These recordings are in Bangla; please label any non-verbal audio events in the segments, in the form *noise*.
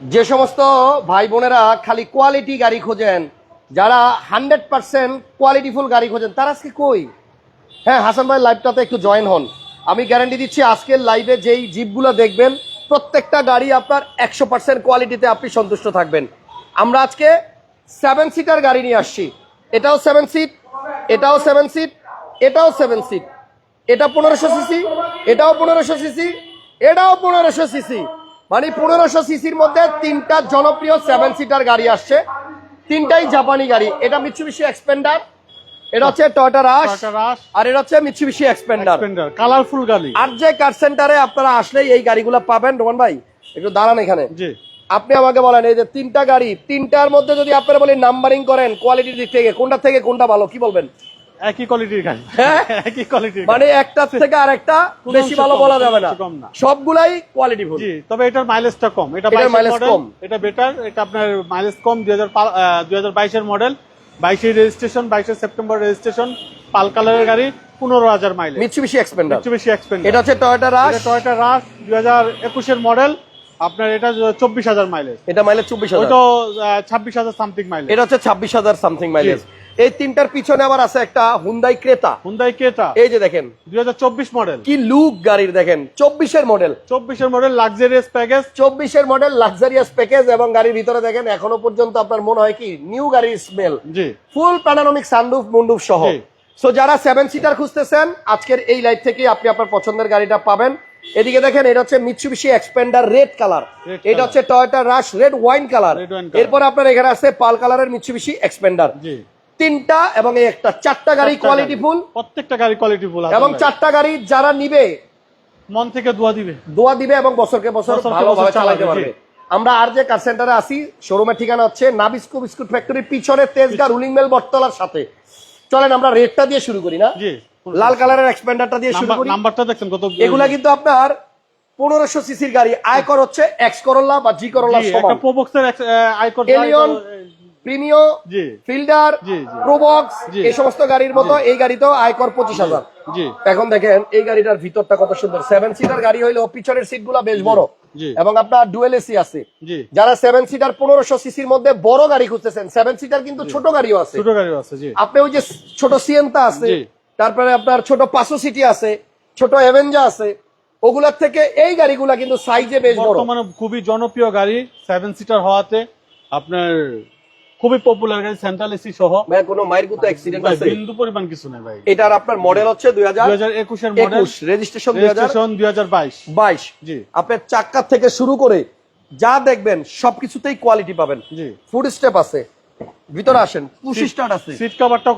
যে সমস্ত ভাই বোনেরা খালি কোয়ালিটি গাড়ি খোঁজেন, যারা হান্ড্রেড পার্সেন্ট কোয়ালিটিফুল গাড়ি খোঁজেন, তারা আজকে কই? হ্যাঁ হাসান ভাই লাইভটাতে একটু জয়েন হন। আমি গ্যারান্টি দিচ্ছি আজকের লাইভে যেই জিপগুলো দেখবেন, প্রত্যেকটা গাড়ি আপনার একশো পার্সেন্ট কোয়ালিটিতে আপনি সন্তুষ্ট থাকবেন। আমরা আজকে সেভেন সিটার গাড়ি নিয়ে আসছি। এটাও সেভেন সিট এটাও সেভেন সিট এটাও সেভেন সিট এটা পনেরোশো সিসি এটাও পনেরোশো সিসি এটাও পনেরোশো সিসি মানে পনেরোশো সিসির মধ্যে তিনটা জনপ্রিয় সেভেন সিটার গাড়ি আসছে। তিনটাই জাপানি গাড়ি। এটা মিৎসুবিশি এক্সপেন্ডার এটা হচ্ছে টয়টা রাশ আর এটা হচ্ছে মিৎসুবিশি এক্সপেন্ডার কালারফুল গাড়ি। আর যে কার সেন্টারে আপনারা আসলেই এই গাড়িগুলো পাবেন। রোমান ভাই একটু দাঁড়ান এখানে। আপনি আমাকে বলেন এই যে তিনটা গাড়ি তিনটার মধ্যে যদি আপনারা বলি নাম্বারিং করেন কোয়ালিটির দিক থেকে কোনটা থেকে কোনটা ভালো কি বলবেন? একই কোয়ালিটির গাড়ি। হ্যাঁ? একই কোয়ালিটির মানে একটা থেকে আরেকটা বেশি ভালো বলা যাবে না। কম না। সবগুলাই কোয়ালিটি ফুল জি তবে এটার মাইলেজটা কম। এটা 22 মডেল কম। এটা বেটার এটা আপনার মাইলেজ কম দুই হাজার দুই হাজার বাইশের মডেল বাইশের রেজিস্ট্রেশন বাইশের সেপ্টেম্বর রেজিস্ট্রেশন পাল কালারের গাড়ি পনেরো হাজার মাইলেজ মিৎসুবিশি এক্সপেন্ডার একটু বেশি এক্সপেন্ড এটা হচ্ছে টয়োটা রাশ এটা টয়টা রাশ দুই হাজার একুশের মডেল আপনার এটা চব্বিশ হাজার মাইলেজ এটা মাইলেজ চব্বিশ হাজার। ছাব্বিশ হাজার সামথিং মাইলেজ এটা হচ্ছে ছাব্বিশ হাজার সামথিং মাইলেজ এই তিনটার পিছনে আবার আছে একটা হুন্দাই ক্রেতা হুন্দাই কেটা এই যে দেখেন। দুই হাজার চব্বিশ মডেল কি লুক গাড়ির দেখেন। চব্বিশের মডেল চব্বিশের মডেল লাক্সারিয়াস প্যাকেজ চব্বিশের মডেল লাক্সারিয়াস প্যাকেজ এবং গাড়ির ভিতরে দেখেন এখনও পর্যন্ত আপনার মনে হয় কি নিউ গাড়ির স্মেল জি। ফুল প্যানারোমিক সানরুফ মুন্ডুফ সহ। সো যারা সেভেন সিটার খুঁজতেছেন আজকের এই লাইভ থেকে আপনি আপনার পছন্দের গাড়িটা পাবেন। এদিকে দেখেন এটা হচ্ছে মিৎসুবিশি এক্সপেন্ডার রেড কালার এটা হচ্ছে Toyota Rush red wine colour. এরপর আপনার এখানে আছে পাল কালারের মিৎসুবিশি এক্সপেন্ডার তিনটা এবং এই একটা চারটা গাড়ি কোয়ালিটি ফুল প্রত্যেকটা গাড়ি কোয়ালিটি ফুল এবং চারটা গাড়ি যারা নিবে মন থেকে দোয়া দিবে। দোয়া দিবে এবং বছরকে বছর ভালোভাবে চালাতে পারবে। আমরা আর যে কার সেন্টারে আসি শোরুমের ঠিকানা হচ্ছে নাবিস্কো বিস্কুট ফ্যাক্টরির পিছনে তেজগা রুলিং মেল বটতলার সাথে। চলেন আমরা রেটটা দিয়ে শুরু করি না? জি। লাল কালারের এক্সপেন্ডারটা দিয়ে শুরু করি। নাম্বারটা দেখছেন কত? এগুলা কিন্তু আপনার পনেরোশো সিসির গাড়ি। আয়কর হচ্ছে এক্স করোলা বা জি করোলা সমান। একটা প্রোবক্সের icon Allion Premio G. Fielder. Probox এই সমস্ত গাড়ির মতো এই গাড়িতেও আয়কর পঁচিশ হাজার। জি এখন দেখেন এই গাড়িটার ভিতরটা কত সুন্দর। সেভেন সিটার গাড়ি হইলেও পিছনের সিটগুলা বেশ বড়। এবং আপনার ডুয়েল এসি আছে। যারা সেভেন সিটার পনেরোশো সিসির মধ্যে বড় গাড়ি খুঁজতেছেন সেভেন সিটার কিন্তু ছোট গাড়িও আছে। ছোট গাড়িও আছে জি। আপনি ওই যে ছোট সিয়েন্তা আছে। তারপরে আপনার ছোট পাঁচশো সিটি আছে ছোট এভেঞ্জা আছে ওগুলার থেকে এই গাড়িগুলা কিন্তু সাইজে বেশ বড়। বর্তমানে খুবই জনপ্রিয় গাড়ি সেভেন সিটার হওয়াতে আপনার খুবই পপুলার গাড়ি সেন্ট্রাল এসি সহ। ভাই কোনো মায়ের গুতো অ্যাক্সিডেন্ট আছে? বিন্দু পরিমাণ কিছু নেই ভাই। এটার আপনার মডেল হচ্ছে দুই হাজার দুই হাজার একুশের মডেল একুশ রেজিস্ট্রেশন দুই হাজার রেজিস্ট্রেশন দুই হাজার বাইশ। বাইশ। জি। আপনার চাক্কার থেকে শুরু করে যা দেখবেন সবকিছুতেই কোয়ালিটি পাবেন। জি। ফুড স্টেপ আছে। ভিতরে আসেন। পুশি স্টার্ট আছে। সিট কাভারটা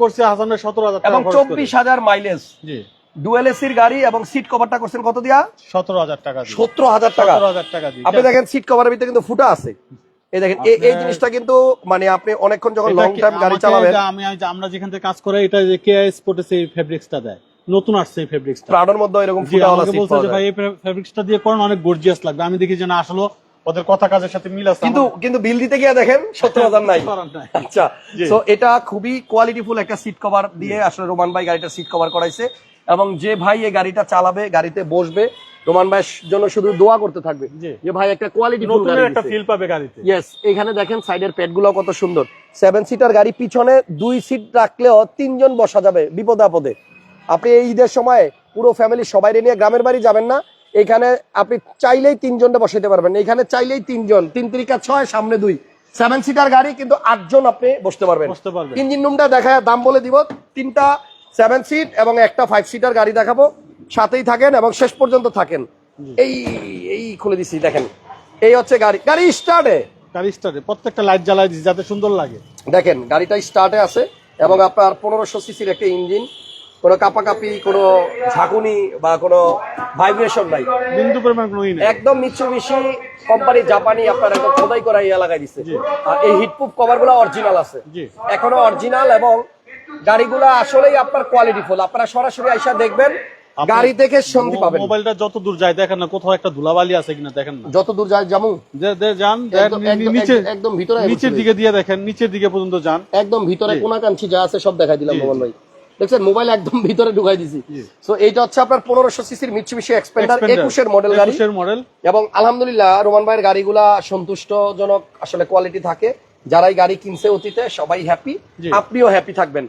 করছে হাসানের সতেরো হাজার এবং। চব্বিশ হাজার মাইলেজ জি। ডুয়েল এসির গাড়ি এবং সিট কভারটা করছেন কত দিয়া? সতেরো হাজার টাকা সতেরো হাজার টাকা। টাকা আপনি দেখেন সিট কভারের ভিতরে কিন্তু ফুটা আছে। এই দেখেন এই জিনিসটা কিন্তু মানে আপনি অনেকক্ষণ যখন লং টাইম গাড়ি চালাবেন আমি আমরা যেখান থেকে কাজ করে এটা যে ফেব্রিক্সটা দেয়। নতুন আসছে এই ফেব্রিক্সটা প্রাডোর মধ্যে এরকম জি ফুটাওয়ালা বলছে যে ভাই এই ফেব্রিক্সটা দিয়ে করেন অনেক গর্জিয়াস লাগবে। আমি দেখি যে না আসলে ওদের কথা কাজের সাথে মিল আছে কিন্তু কিন্তু বিল দিতে গিয়ে দেখেন সত্তর *laughs* হাজার নাই। আচ্ছা তো এটা খুবই কোয়ালিটিফুল একটা সিট কভার দিয়ে আসলে রোমান ভাই গাড়িটা সিট কভার করাইছে। এবং যে ভাই এই গাড়িটা চালাবে গাড়িতে বসবে রোমান ভাইয়ের জন্য শুধু দোয়া করতে থাকবে যে ভাই একটা কোয়ালিটিফুল নতুন একটা। ফিল পাবে গাড়িতে। ইয়েস এখানে দেখেন সাইডের পেটগুলো কত সুন্দর। সেভেন সিটার গাড়ি পিছনে দুই সিট রাখলেও তিনজন বসা যাবে বিপদে আপদে। আপনি এই ঈদের সময় পুরো ফ্যামিলি সবাই নিয়ে গ্রামের বাড়ি যাবেন না এখানে আপনি চাইলেই তিনজনটা বসাইতে পারবেন। এখানে চাইলেই তিনজন তিন তিরিকা ছয় সামনে দুই। সেভেন সিটার গাড়ি কিন্তু আটজন আপনি বসতে পারবেন। ইঞ্জিন রুমটা দেখায় দাম বলে দিব। তিনটা সেভেন সিট এবং একটা ফাইভ সিটার গাড়ি দেখাবো। সাথেই থাকেন এবং শেষ পর্যন্ত থাকেন। এই এই খুলে দিছি দেখেন। এই হচ্ছে গাড়ি। গাড়ি স্টার্টে গাড়ি স্টার্টে প্রত্যেকটা লাইট জ্বালাই দিচ্ছে যাতে সুন্দর লাগে। দেখেন গাড়িটা স্টার্টে আছে এবং আপনার পনেরোশো সিসির একটা ইঞ্জিন কোনো কাপাকাপি কোনো ঝাঁকুনি বা কোনো ভাইব্রেশন নাই। বিন্দু পরিমাণ কোনো একদম মিৎসুবিশি কোম্পানি জাপানি আপনার একদম খোদাই করা ইয়া লাগাই দিচ্ছে আর এই হিটপ্রুফ কভারগুলো অরিজিনাল আছে। জি। এখনও অরিজিনাল এবং গাড়িগুলো আসলেই আপনার কোয়ালিটি ফুল আপনারা সরাসরি আইসা দেখবেন গাড়ি থেকে শান্তি পাবেন। মোবাইলটা যত দূর যায় দেখেন না কোথাও একটা ধুলাবালি আছে কিনা দেখেন না। যত দূর যায় যে যান নিচে একদম ভিতরে নিচের দিকে দিয়ে দেখেন নিচের দিকে পর্যন্ত যান। একদম ভিতরে জি। কোনাকাঞ্চি যা আছে সব দেখাই দিলাম মোবাইল ভাই। দেখছেন মোবাইল একদম ভিতরে ঢুকাই দিছি। সো এইটা হচ্ছে আপনার পনেরোশো সিসির মিটসুবিশি এক্সপেন্ডার একুশের মডেল গাড়ি। মডেল এবং আলহামদুলিল্লাহ রোমান ভাইয়ের গাড়িগুলা সন্তুষ্টজনক আসলে কোয়ালিটি থাকে। যারাই গাড়ি কিনছে অতীতে সবাই হ্যাপি আপনিও হ্যাপি থাকবেন।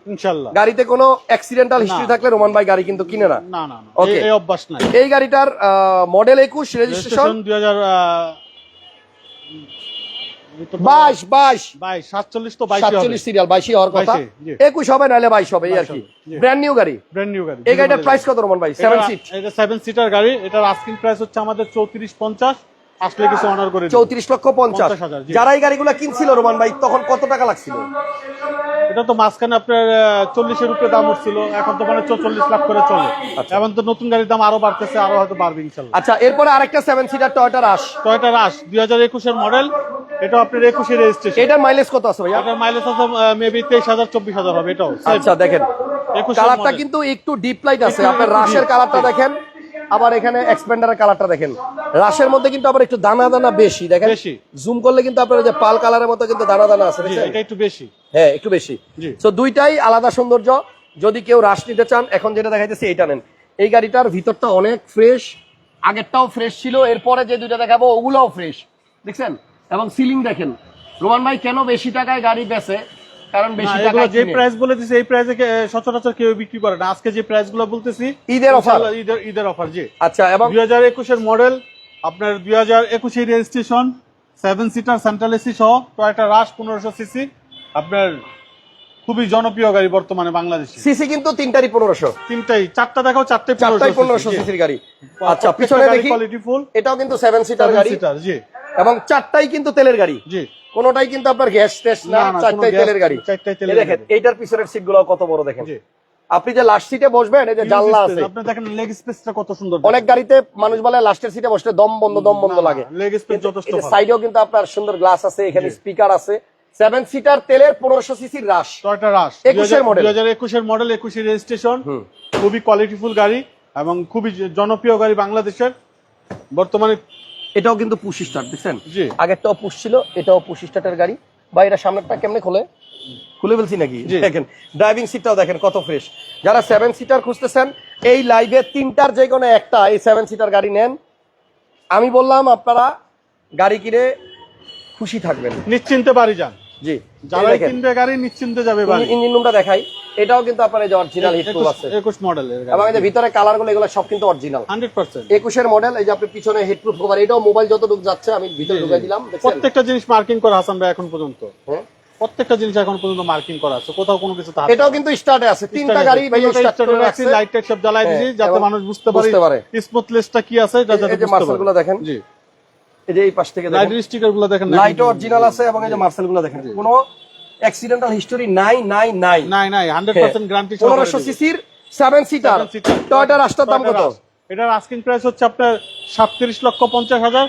গাড়িতে কোনো অ্যাক্সিডেন্টাল হিস্ট্রি থাকলে রোমান ভাই গাড়ি কিন্তু কিনে না। না না না। এই- অভ্যাস নাই। এই গাড়িটার মডেল একুশ রেজিস্ট্রেশন রেজিস্ট্রেশন দুই হাজার বাইশ বাইশ। বাইশ সাতচল্লিশ তো সাতচল্লিশ সিরিয়াল বাইশই হওয়ার কথা। একুশ হবে নাহলে বাইশ হবে আর কি। ব্র্যান্ড নিউ গাড়ি। ব্র্যান্ড নিউ গাড়ি এই গাড়িটার প্রাইস কত রমন ভাই? সেভেন সিট এটা সেভেন সিটার গাড়ি এটার আস্কিং প্রাইস হচ্ছে আমাদের চৌত্রিশ পঞ্চাশ। আসলে কিছু অনার করে দিই। চৌত্রিশ লক্ষ পঞ্চাশ। যারা এই গাড়িগুলো কিনছিল রোমান ভাই তখন কত টাকা লাগছিল? এটা তো মাঝখানে আপনার চল্লিশের উপরে দাম উঠছিল এখন তো মানে চল্লিশ লাখ করে চলে। আচ্ছা। এখন তো নতুন গাড়ির দাম আরও বাড়তেছে আরও হয়তো বাড়বে আচ্ছা এরপরে আরেকটা seater Toyota Rush Toyota Rush দুই হাজার একুশের মডেল এটা আপনার একুশের রেজিস্ট্রেশন এটার মাইলেজ কত আছে এটার মাইলেজ আছে মেবি তেইশ হাজার চব্বিশ হাজার হবে এটাও। আচ্ছা দেখেন। কালারটা। কিন্তু একটু ডিপ লাইট আছে। আপনার রাশের। কালারটা দেখেন। আবার এখানে এক্সপেন্ডারের কালারটা দেখেন। রাশের মধ্যে কিন্তু আবার একটু দানা দানা বেশি দেখেন। জুম করলে কিন্তু আপনার যে পাল কালারের মতো কিন্তু দানা দানা আছে এটা একটু বেশি। হ্যাঁ একটু বেশি। তো দুইটাই আলাদা সৌন্দর্য। যদি কেউ রাশ নিতে চান এখন যেটা দেখাইতেছি এইটা নেন। এই গাড়িটার ভিতরটা অনেক ফ্রেশ আগেরটাও ফ্রেশ ছিল এরপরে যে দুইটা দেখাবো ওগুলোও ফ্রেশ দেখছেন? এবং সিলিং দেখেন। রোমান ভাই কেন বেশি টাকায় গাড়ি বেচে? কারণ বেশি টাকায় যে। প্রাইস বলে দিছে এই প্রাইসে সচরাচর কেউ বিক্রি করে না। আজকে যে প্রাইসগুলো বলতেছি ঈদের? ইনশাল্লাহ ঈদের ঈদের অফার জি। আচ্ছা এবং দুই হাজার একুশের মডেল আপনার দুই হাজার একুশের registration seven seater central AC সহ টয়টা রাশ পনেরোশো সিসি আপনার খুবই জনপ্রিয় গাড়ি বর্তমানে বাংলাদেশে। সিসি কিন্তু তিনটারই পনেরোশো। তিনটাই চারটা দেখাও চারটে চারটাই পনেরোশো সিসির গাড়ি। আচ্ছা পিছনে দেখি কোয়ালিটি ফুল এটাও কিন্তু সেভেন সিটার গাড়ি। Seater G. এবং চারটাই কিন্তু তেলের গাড়ি। জি। কোনোটাই কিন্তু আপনার গ্যাস টেস্ট না চারটাই তেলের গাড়ি। চারটাই তেলের দেখেন এইটার পিছনের সিটগুলো কত বড় দেখেন। জি। আপনি যে লাস্ট সিটে বসবেন এই যে জানলা আছে। আপনি দেখেন লেগ স্পেসটা কত সুন্দর অনেক গাড়িতে মানুষ বলে লাস্টের সিটে বসলে দম বন্ধ দম বন্ধ লাগে। লেগ স্পেস যথেষ্ট ভালো। সাইডেও কিন্তু আপনার সুন্দর গ্লাস আছে এখানে স্পিকার আছে। সেভেন সিটার তেলের পনেরোশো সিসির রাশ টয়টা রাশ 21 এর model। দুই হাজার একুশের মডেল একুশের রেজিস্ট্রেশন খুবই কোয়ালিটিফুল গাড়ি এবং খুবই জনপ্রিয় গাড়ি বাংলাদেশের। বর্তমানে এটাও কিন্তু পুশ স্টার্ট দেখছেন? জি। আগেরটাও পুশ ছিল এটাও পুশ স্টার্টের গাড়ি। বা এটা সামনেরটা কেমনে খোলে? খুলে ফেলছি নাকি? দেখেন ড্রাইভিং সিটটাও দেখেন কত ফ্রেশ যারা সেভেন সিটার খুঁজতেছেন এই লাইভে তিনটার যে কোনো একটা এই সেভেন সিটার গাড়ি নেন। আমি বললাম আপনারা গাড়ি কিনে খুশি থাকবেন। নিশ্চিন্তে বাড়ি যান। জি। যারা কিনবে গাড়ি নিশ্চিন্তে যাবে বাড়ি। ইঞ্জিন রুমটা দেখাই। এটাও কিন্তু আপনার এই যে অরিজিনাল হিট প্রুফ আছে। একুশ মডেলের এবং এই যে ভিতরে কালারগুলো এগুলো সব কিন্তু অরিজিনাল মডেল এই যে আপনি পিছনে হিট প্রুফ কভার এটাও মোবাইল যতটুকু যাচ্ছে আমি ভিতরে ঢুকাই দিলাম প্রত্যেকটা জিনিস মার্কিং করা হাসান ভাই এখন পর্যন্ত। হ্যাঁ? প্রত্যেকটা জিনিস এখন পর্যন্ত মার্কিং করা আছে কোথাও কোনো কিছু এটাও কিন্তু স্টার্টে আছে তিনটা গাড়ি ভাই স্টার্ট করে রাখছে। লাইট টাইট সব জ্বালাই দিয়েছি হ্যাঁ, যাতে মানুষ বুঝতে পারে পারে। স্মুথলেসটা কি আছে এটা এই- যাতে এই যে বুঝতে মার্সেলগুলো দেখেন জি। এই যে এই পাশ থেকে দেখেন লাইটের স্টিকারগুলো দেখেন লাইট অরিজিনাল আছে এবং এই যে মার্সেলগুলো দেখেন কোনো অ্যাক্সিডেন্টাল হিস্টোরি নাই নাই নাই। নাই নাই হান্ড্রেড পার্সেন্ট গ্যারান্টি পনেরোশো সিসির সেভেন সিটার টয়টা রাস্তার দাম কত? এটার আস্কিং প্রাইস হচ্ছে আপনার সাতত্রিশ লক্ষ পঞ্চাশ হাজার।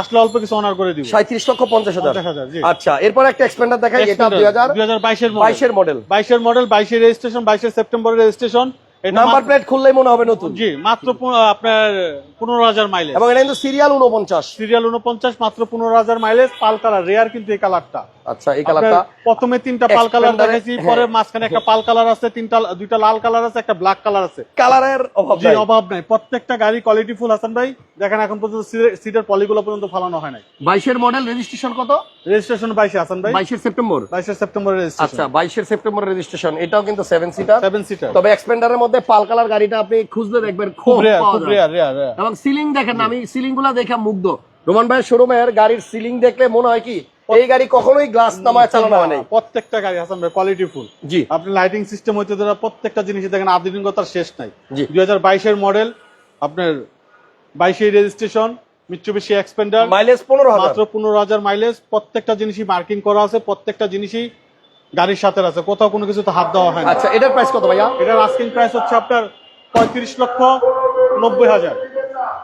আসলে অল্প কিছু অনার করে দিব। সাঁত্রিশ লক্ষ পঞ্চাশ হাজার। 50,000 জি। আচ্ছা এরপর একটা এক্সপেন্ডার দেখাই এটা দুই হাজার এর মডেল বাইশের বাইশের মডেল বাইশের মডেল বাইশের রেজিস্ট্রেশন বাইশে সেপ্টেম্বরের রেজিস্ট্রেশন নাম্বার প্লেট খুললেই মনে হবে নতুন। জি মাত্র আপনার পনেরো হাজার মাইলেজ এবং এটা কিন্তু সিরিয়াল উনপঞ্চাশ সিরিয়াল উনপঞ্চাশ মাত্র পনেরো হাজার মাইলেজ পাল কালার রেয়ার কিন্তু এই কালারটা আচ্ছা এই কালারটা প্রথমে তিনটা পাল কালার হ্যাঁ। পরে মাঝখানে একটা পাল কালার আছে তিনটা দুইটা লাল কালার আছে একটা ব্ল্যাক কালার আছে। কালারের অভাব নাই। অভাব নাই। প্রত্যেকটা গাড়ি কোয়ালিটি ফুল হাসান ভাই। দেখেন এখন পর্যন্ত সিটের পলিগুলো পর্যন্ত ফালানো হয় নাই। বাইশের মডেল রেজিস্ট্রেশন কত? রেজিস্ট্রেশন বাইশে হাসান ভাই। বাইশের সেপ্টেম্বর বাইশে সেপ্টেম্বরের রেজিস্ট্রেশন আচ্ছা বাইশের সেপ্টেম্বর রেজিস্ট্রেশন এটাও কিন্তু সেভেন সিটার সেভেন সিটার তবে এক্সপেন্ডারের মধ্যে পাল কালার গাড়িটা আপনি দেখবেন খুব এবং সিলিং দেখেন আমি সিলিংগুলা দেখে মুগ্ধ। রোমান ভাইয়ের শোরুমের গাড়ির সিলিং দেখলে মনে হয় কি এই গাড়ি কখনোই গ্লাস নামায় চালানো হয় প্রত্যেকটা গাড়ি হাসান ভাই কোয়ালিটি ফুল জি। আপনি লাইটিং সিস্টেম হইতে ধরা প্রত্যেকটা জিনিসে দেখেন আধুনিকতার শেষ নাই। দুই হাজার বাইশের মডেল আপনার বাইশের রেজিস্ট্রেশন মিচুবিশি এক্সপেন্ডার মাইলেজ পনেরো মাত্র পনেরো হাজার মাইলেজ প্রত্যেকটা জিনিসই মার্কিং করা আছে প্রত্যেকটা জিনিসই গাড়ির সাথে আছে কোথাও কোনো কিছুতে হাত দেওয়া হয় আচ্ছা এটার প্রাইস কত ভাইয়া? এটার আস্কিং প্রাইস হচ্ছে আপনার পঁয়ত্রিশ লক্ষ নব্বই হাজার।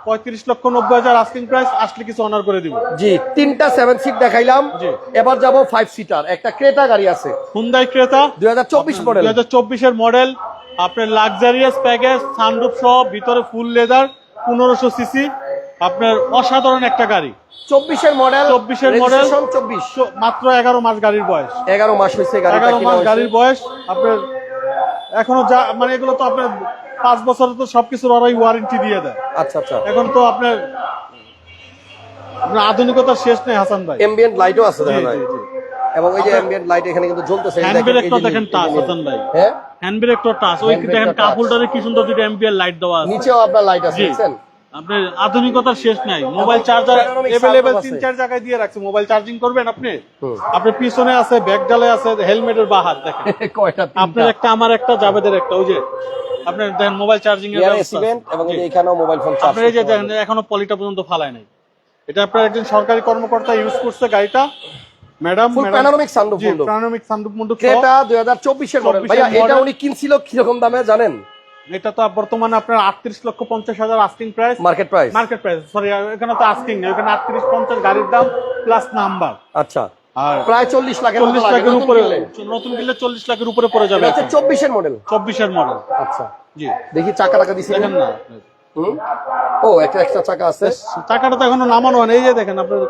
পঁয়ত্রিশ লক্ষ নব্বই হাজার আস্কিং প্রাইস আসলে কিছু অনার করে দিব। জি তিনটা সেভেন সিট দেখাইলাম। জি। এবার যাব ফাইভ সিটার একটা ক্রেটা গাড়ি আছে। হুন্দাই ক্রেতা দুই হাজার চব্বিশ মডেল দুই হাজার চব্বিশের মডেল আপনার লাক্সারিয়াস প্যাকেজ সানরুফ সহ ভিতরে ফুল লেদার পনেরোশো সিসি আপনার অসাধারণ একটা গাড়ি। চব্বিশের মডেল 24 এর model। চব্বিশ। মাত্র এগারো মাস গাড়ির বয়স। এগারো মাস হয়েছে এগারো মাস গাড়ির বয়স আপনার এখনও যা মানে এগুলো তো আপনার পাঁচ বছরে তো সবকিছুর ওরাই ওয়ারেন্টি দিয়ে দেয়। আচ্ছা আচ্ছা। এখন তো আপনার আপনার আধুনিকতার শেষ নেই হাসান ভাই। এমবিয়েন্ট লাইটও আছে। এবং এই যে এমবিয়েন্ট লাইট এখানে কিন্তু জ্বলতেছে হ্যান্ড ব্রেকটা দেখেন টাচ হাসান ভাই। হ্যাঁ? হ্যান্ড ব্রেকটা টাচ ওই দেখেন কাপ হোল্ডারে কি সুন্দর দুটো লাইট দেওয়া আছে। নিচেও আপনার লাইট আছে দেখছেন? আপনার আধুনিকতার শেষ নাই। মোবাইল চার্জার এভেলেবেল তিন চার জায়গায় দিয়ে রাখছে। মোবাইল চার্জিং করবেন আপনি? আপনার পিছনে আছে ব্যাক ডালে আছে হেলমেটের বাহার দেখেন। *laughs* কয়টা আপনার একটা আমার একটা জাবেদের একটা ওই যে আপনার দেখেন মোবাইল চার্জিং এর এবং এখানেও মোবাইল ফোন চার্জ এই যে দেখেন এখনও পলিটা পর্যন্ত ফালায় নাই। এটা আপনার একজন সরকারি কর্মকর্তা ইউজ করছে গাড়িটা। Madam panoramic sunroof window panoramic sunroof Creta 2024 এর মডেল ভাইয়া এটা উনি কিনছিল কি রকম দামে জানেন? এটা তো বর্তমানে আপনার আটত্রিশ লক্ষ পঞ্চাশ হাজার asking price market price market price sorry এখানে তো আস্কিং নেই এখানে আটত্রিশ পঞ্চাশ গাড়ির দাম প্লাস নাম্বার আচ্ছা। আর প্রায় 40 লাখের চল্লিশ লাখের উপরে নতুন কিনলে চল্লিশ লাখের উপরে পড়ে যাবে এটা হচ্ছে 24 এর মডেল চব্বিশের মডেল আচ্ছা। জি। দেখি চাকা টাকা দিছি না। হুম? ও একটা এক্সট্রা চাকা আছে। টাকাটা তো এখনও নামানো হয় না। এই যে দেখেন আপনার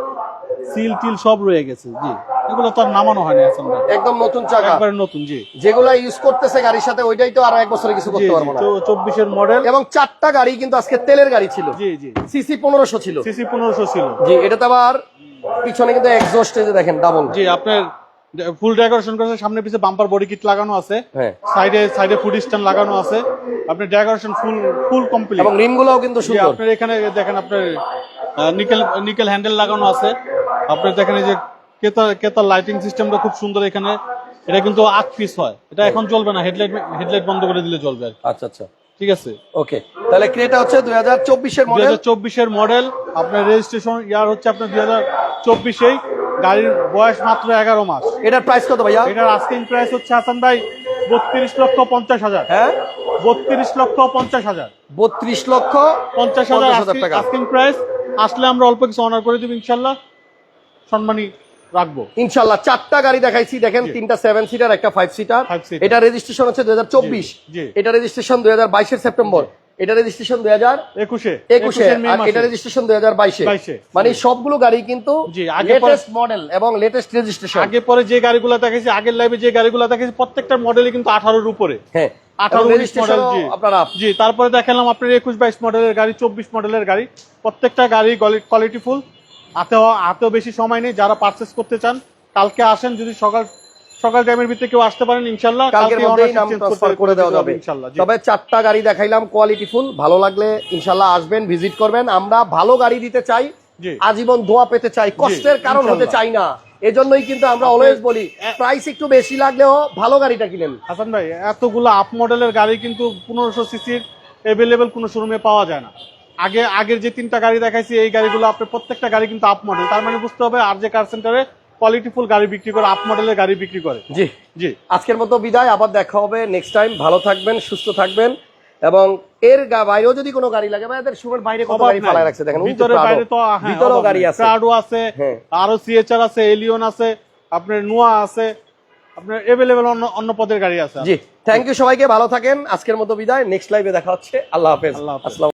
সিল টিল সব রয়ে গেছে। জি। এগুলো তো আর নামানো হয়নি এখন একদম নতুন চাকা। একবারে নতুন জি। যেগুলা ইউজ করতেছে গাড়ির সাথে ওইটাই তো আরও এক বছরে কিছু করতে পারব না। মডেল এবং চারটা গাড়ি কিন্তু আজকে তেলের গাড়ি ছিল। জি জি। সিসি ছিল। সিসি ছিল। জি এটাতে আবার পিছনে কিন্তু এক্সস্ট যে দেখেন ডাবল জি আপনার ফুল ডেকোরেশন করেছে সামনে পিছে বাম্পার বডি কিট লাগানো আছে। সাইডে সাইডে ফুড স্ট্যান্ড লাগানো আছে। আপনার ডেকোরেশন ফুল ফুল কমপ্লিট এবং কিন্তু সুন্দর। আপনার এখানে দেখেন আপনার নিকেল নিকেল হ্যান্ডেল লাগানো আছে। আপনার দেখেন এই যে কেতার কেতার লাইটিং সিস্টেমটা খুব সুন্দর এখানে। এটা কিন্তু আট পিস হয়। এটা এখন চলবে না হেডলাইট হেডলাইট বন্ধ করে দিলে চলবে আচ্ছা আচ্ছা। ঠিক আছে? ওকে। তাহলে ক্রেটা হচ্ছে দুই হাজার চব্বিশের দুই মডেল হাজার চব্বিশের মডেল আপনার রেজিস্ট্রেশন ইয়ার হচ্ছে আপনার দুই হাজার চব্বিশেই। গাড়ির বয়স মাত্র এগারো মাস। এটার প্রাইস কত ভাইয়া? এটার আস্কিং প্রাইস হচ্ছে হাসান ভাই বত্রিশ লক্ষ পঞ্চাশ হাজার। হ্যাঁ? বত্রিশ লক্ষ পঞ্চাশ হাজার। বত্রিশ লক্ষ পঞ্চাশ হাজার 50,000 টাকা। আস্কিং প্রাইস আসলে আমরা অল্প কিছু অনার করে দিব ইনশাল্লাহ। সম্মানী রাখব। ইনশাল্লাহ চারটা গাড়ি দেখাইছি দেখেন তিনটা সেভেন সিটার একটা ফাইভ সিটার এটা রেজিস্ট্রেশন হচ্ছে দুই। এটা রেজিস্ট্রেশন দুই হাজার বাইশের সেপ্টেম্বর এটা রেজিস্ট্রেশন দুই হাজার একুশে। একুশে আর এটা রেজিস্ট্রেশন দুই হাজার বাইশে মানে সবগুলো গাড়ি কিন্তু লেটেস্ট মডেল এবং লেটেস্ট রেজিস্ট্রেশন আগে পরে যে গাড়িগুলো দেখেছি আগের লাইভে যে গাড়িগুলো দেখেছি প্রত্যেকটা মডেলই কিন্তু আঠারোর উপরে। হ্যাঁ মডেল জি। তারপরে দেখালাম আপনার একুশ বাইশ মডেলের গাড়ি চব্বিশ মডেলের গাড়ি। প্রত্যেকটা গাড়ি কোয়ালিটি ফুল হাতেও হাতেও বেশি সময় নেই যারা পারচেস করতে চান কালকে আসেন যদি সকাল সকাল টাইমের ভিতরে কেউ আসতে পারেন ইনশাল্লাহ কালকের কালকে মধ্যেই নাম ট্রান্সফার করে দেওয়া যাবে। ইনশাল্লাহ তবে চারটা গাড়ি দেখাইলাম কোয়ালিটি ফুল ভালো লাগলে ইনশাল্লাহ আসবেন ভিজিট করবেন। আমরা ভালো গাড়ি দিতে চাই আজীবন দোয়া পেতে চাই কষ্টের কারণ হতে চাই না। এজন্যই কিন্তু আমরা অলওয়েজ বলি প্রাইস একটু বেশি লাগলেও ভালো গাড়িটা কিনেন। হাসান ভাই এতগুলো আপ মডেলের গাড়ি কিন্তু পনেরোশো সিসির এভেলেবেল কোনো শোরুমে পাওয়া যায় না। আগে আগের যে তিনটা গাড়ি দেখাইছি এই গাড়িগুলো আপনার প্রত্যেকটা গাড়ি কিন্তু আপ মডেল তার মানে বুঝতে হবে আর যে কার সেন্টারে কোয়ালিটিফুল গাড়ি বিক্রি করে আপ মডেলের গাড়ি বিক্রি করে। জি। জি। আজকের মতো বিদায় আবার দেখা হবে নেক্সট টাইম ভালো থাকবেন সুস্থ থাকবেন এবং এর বাইরেও যদি কোনো গাড়ি লাগে ভাই এদের শুমের বাইরে কত গাড়ি। ফালায় রাখছে দেখেন ভিতরে বাইরে তো হ্যাঁ, ভিতরেও গাড়ি আছে। Prado আছে হ্যাঁ। আরও সিএচআর আছে এলিয়ন আছে আপনার নোয়া আছে আপনার এভেলেবেল অন্য অন্য পদের গাড়ি আছে। জি। থ্যাংক ইউ সবাইকে ভালো থাকেন আজকের মতো বিদায় নেক্সট লাইভে দেখা হচ্ছে। আল্লাহ হাফেজ। আল্লাহ হাফেজ।